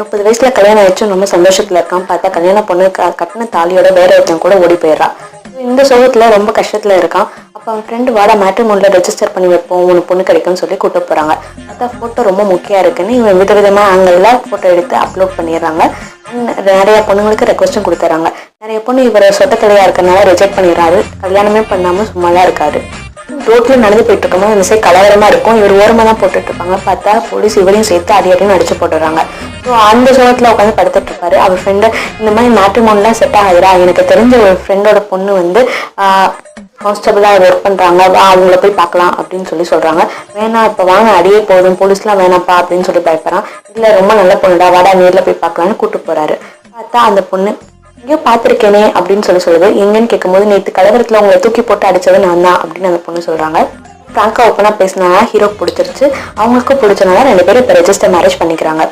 முப்பது வயசுல கல்யாணம் ஆயிடுச்சு ரொம்ப சந்தோஷத்துல இருக்கான். பார்த்தா கல்யாணம் பொண்ணு கட்டின தாலியோட வேற ஒருத்தன் கூட ஓடி போயிடுறான் இந்த சோகத்துல ரொம்ப கஷ்டத்துல இருக்கான். அப்ப அவன் ஃப்ரெண்டு வாடா மேட்ரிமோன்ல ரெஜிஸ்டர் பண்ணி வைப்போம் உனக்கு பொண்ணு கிடைக்கும்னு சொல்லி கூட்டு போறாங்க. அதான் போட்டோ ரொம்ப முக்கியம் இருக்குன்னு இவன் விதவிதமா ஆங்கிள் போட்டோ எடுத்து அப்லோட் பண்ணிடுறாங்க. நிறைய பொண்ணுங்களுக்கு ரெக்வஸ்டும் கொடுத்துறாங்க. நிறைய பொண்ணு இவர் சொத்தக்கலையா இருக்கனால ரிஜெக்ட் பண்ணிடுறாரு. கல்யாணமே பண்ணாம சும்மாலாம் இருக்காரு. ரோட்ல நடந்து போயிட்டு இருக்கும்போது இந்த சைடு கலவரமா இருக்கும். இவர் ஓரமா தான் போட்டுட்டு இருப்பாங்க. பார்த்தா போலீஸ் இவரையும் சேர்த்து அடி அடின்னு அடிச்சு போட்டுறாங்க ஸோ அந்த சோகத்தில் உட்காந்து படுத்துட்டு இருப்பாரு அவர் ஃப்ரெண்டு இந்த மாதிரி மேட்ரிமோன்லாம் செட் ஆகுதுரா எனக்கு தெரிஞ்ச ஒரு ஃப்ரெண்டோட பொண்ணு வந்து கான்ஸ்டபிளாக ஒர்க் பண்றாங்க. அவங்கள போய் பார்க்கலாம் அப்படின்னு சொல்லி சொல்றாங்க. வேணாம் இப்போ வாங்க அடியே போதும். போலீஸ்லாம் வேணாம்ப்பா அப்படின்னு சொல்லி பயப்படுறான். இல்லை ரொம்ப நல்ல பொண்ணுடா. வாடா நேர்ல போய் பார்க்கலான்னு கூப்பிட்டு போறாரு. பார்த்தா அந்த பொண்ணு எங்கேயோ பார்த்துருக்கேனே அப்படின்னு சொல்லி சொல்லுது. எங்கன்னு கேட்கும்போது நேற்று கலவரத்தில் உங்களை தூக்கி போட்டு அடிச்சது நான் தான் அப்படின்னு அந்த பொண்ணு சொல்றாங்க. ஃப்ராங்காக ஓப்பனாக பேசினா ஹீரோக்கு பிடிச்சிருச்சு. அவங்களுக்கும் பிடிச்சனால ரெண்டு பேரும் இப்போ ரெஜிஸ்டர் மேரேஜ் பண்ணிக்கிறாங்க.